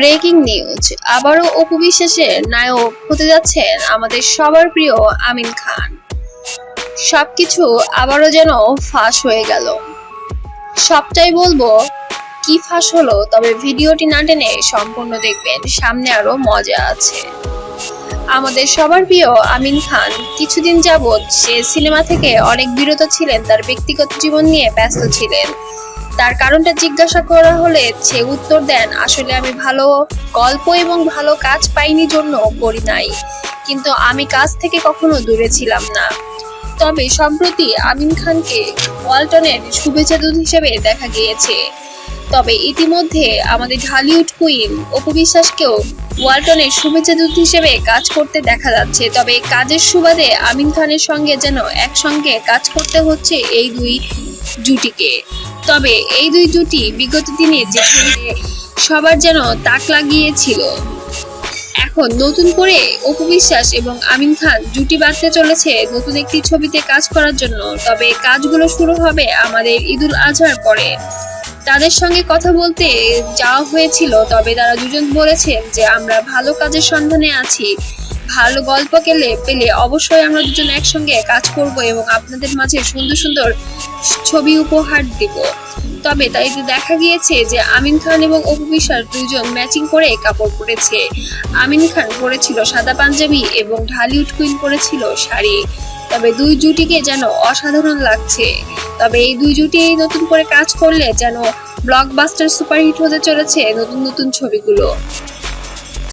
Breaking news. আবারও অপু বিশ্বাসের নায়ক হতে যাচ্ছেন আমাদের সবার প্রিয় আমিন খান। সবকিছু আবারও যেন ফাঁস হয়ে গেল। সবটাই বলব, কি ফাঁস হলো? তবে ভিডিওটি না টেনে সম্পূর্ণ দেখবেন, সামনে আরও মজা আছে। আমাদের সবার প্রিয় আমিন খান কিছুদিন যাবৎ সে সিনেমা থেকে অনেক বিরত ছিলেন, তার ব্যক্তিগত জীবন নিয়ে ব্যস্ত ছিলেন। তার কারণটা জিজ্ঞাসা করা হলে সে উত্তর দেন, আসলে আমি ভালো গল্প এবং ভালো কাজ পাইনি জন্য করি নাই। কিন্তু আমি কাজ থেকে কখনো দূরে ছিলাম না। তবে সম্প্রতি আমিন খানকে ওয়ালটনের শুভেচ্ছা দূত হিসেবে দেখা গিয়েছে। তবে ইতিমধ্যে আমাদের ঢালিউড কুইন অপু বিশ্বাসকেও ওয়ালটনের শুভেচ্ছা দূত হিসেবে কাজ করতে দেখা যাচ্ছে। তবে কাজের সুবাদে আমিন খানের সঙ্গে যেন একসঙ্গে কাজ করতে হচ্ছে এই দুই জুটিকে। তবে এই দুই জুটি বিগত দিনে যেখানে সবার যেন তাক লাগিয়েছিল, এখন নতুন করে অপু বিশ্বাস এবং আমিন খান জুটি বাঁধতে চলেছে নতুন একটি ছবিতে কাজ করার জন্য। তবে কাজগুলো শুরু হবে আমাদের ঈদুল আজহার পরে। তাদের সঙ্গে কথা বলতে যাওয়া হয়েছিল, তবে তারা দুজন বলেছেন যে আমরা ভালো কাজের সন্ধানে আছি। ভালো গল্প পেলে পেলে অবশ্যই আমরা দুজন একসঙ্গে কাজ করব এবং আপনাদের মাঝে সুন্দর সুন্দর ছবি উপহার দিব। তবে তাই দেখা গিয়েছে যে আমিন খান এবং অপু বিশ্বাস দুজন ম্যাচিং করে কাপড় পরেছে। আমিন খান পরেছিল সাদা পাঞ্জাবি এবং ঢালিউড কুইন পরেছিল শাড়ি। তবে দুই জুটিকে যেন অসাধারণ লাগছে। তবে এই দুই জুটি নতুন করে কাজ করলে যেন ব্লকবাস্টার সুপারহিট হতে চলেছে নতুন নতুন ছবিগুলো।